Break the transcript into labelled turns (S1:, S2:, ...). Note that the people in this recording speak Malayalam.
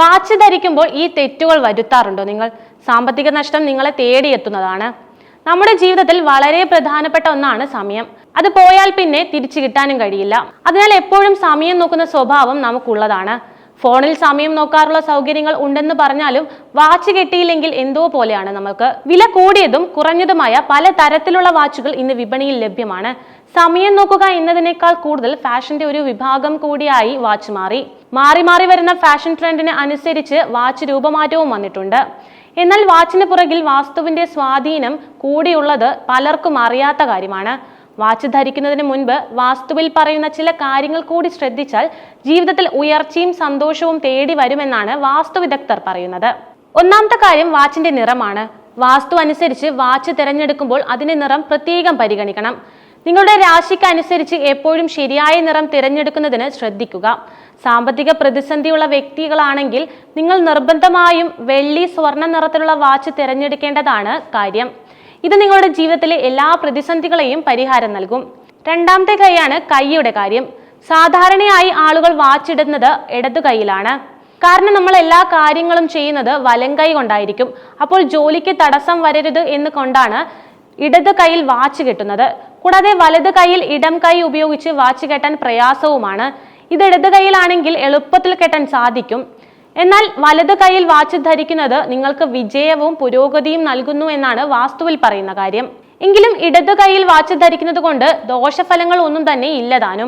S1: വാച്ച് ധരിക്കുമ്പോൾ ഈ തെറ്റുകൾ വരുത്താറുണ്ടോ? നിങ്ങൾ സാമ്പത്തിക നഷ്ടം നിങ്ങളെ തേടിയെത്തുന്നതാണ്. നമ്മുടെ ജീവിതത്തിൽ വളരെ പ്രധാനപ്പെട്ട ഒന്നാണ് സമയം. അത് പോയാൽ പിന്നെ തിരിച്ചു കിട്ടാനും കഴിയില്ല. അതിനാൽ എപ്പോഴും സമയം നോക്കുന്ന സ്വഭാവം നമുക്കുള്ളതാണ്. ഫോണിൽ സമയം നോക്കാറുള്ള സൗകര്യങ്ങൾ ഉണ്ടെന്ന് പറഞ്ഞാലും വാച്ച് കിട്ടിയില്ലെങ്കിൽ എന്തോ പോലെയാണ് നമുക്ക് വില കൂടിയതും കുറഞ്ഞതുമായ പല തരത്തിലുള്ള വാച്ചുകൾ ഇന്ന് വിപണിയിൽ ലഭ്യമാണ്. സമയം നോക്കുക എന്നതിനേക്കാൾ കൂടുതൽ ഫാഷന്റെ ഒരു വിഭാഗം കൂടിയായി വാച്ച് മാറി. മാറി മാറി വരുന്ന ഫാഷൻ ട്രെൻഡിന് അനുസരിച്ച് വാച്ച് രൂപമാറ്റവും വന്നിട്ടുണ്ട്. എന്നാൽ വാച്ചിന് പുറകിൽ വാസ്തുവിന്റെ സ്വാധീനം കൂടിയുള്ളത് പലർക്കും അറിയാത്ത കാര്യമാണ്. വാച്ച് ധരിക്കുന്നതിന് മുൻപ് വാസ്തുവിൽ പറയുന്ന ചില കാര്യങ്ങൾ കൂടി ശ്രദ്ധിച്ചാൽ ജീവിതത്തിൽ ഉയർച്ചയും സന്തോഷവും തേടി വരുമെന്നാണ് വാസ്തു വിദഗ്ധർ പറയുന്നത്. ഒന്നാമത്തെ കാര്യം വാച്ചിന്റെ നിറമാണ്. വാസ്തു അനുസരിച്ച് വാച്ച് തിരഞ്ഞെടുക്കുമ്പോൾ അതിന്റെ നിറം പ്രത്യേകം പരിഗണിക്കണം. നിങ്ങളുടെ രാശിക്ക് അനുസരിച്ച് എപ്പോഴും ശരിയായ നിറം തിരഞ്ഞെടുക്കുന്നതിന് ശ്രദ്ധിക്കുക. സാമ്പത്തിക പ്രതിസന്ധിയുള്ള വ്യക്തികളാണെങ്കിൽ നിങ്ങൾ നിർബന്ധമായും വെള്ളി സ്വർണ നിറത്തിലുള്ള വാച്ച് തിരഞ്ഞെടുക്കേണ്ടതാണ് കാര്യം. ഇത് നിങ്ങളുടെ ജീവിതത്തിലെ എല്ലാ പ്രതിസന്ധികളെയും പരിഹാരം നൽകും. രണ്ടാമത്തെ കൈയാണ് കൈയുടെ കാര്യം. സാധാരണയായി ആളുകൾ വാച്ച് ഇടുന്നത് ഇടതു കൈയിലാണ്. കാരണം നമ്മൾ എല്ലാ കാര്യങ്ങളും ചെയ്യുന്നത് വലം കൈ കൊണ്ടായിരിക്കും. അപ്പോൾ ജോലിക്ക് തടസ്സം വരരുത് എന്ന് കൊണ്ടാണ് ഇടത് കൈയിൽ വാച്ച് കെട്ടുന്നത്. കൂടാതെ വലത് കൈയിൽ ഇടം കൈ ഉപയോഗിച്ച് വാച്ച് കെട്ടാൻ പ്രയാസവുമാണ്. ഇത് ഇടത് കൈയിലാണെങ്കിൽ എളുപ്പത്തിൽ കെട്ടാൻ സാധിക്കും. എന്നാൽ വലത് കൈയിൽ വാച്ച് ധരിക്കുന്നത് നിങ്ങൾക്ക് വിജയവും പുരോഗതിയും നൽകുന്നു എന്നാണ് വാസ്തുവിൽ പറയുന്ന കാര്യം. എങ്കിലും ഇടത് കൈയിൽ വാച്ച് ധരിക്കുന്നത് കൊണ്ട് ദോഷഫലങ്ങൾ ഒന്നും തന്നെ ഇല്ലതാനും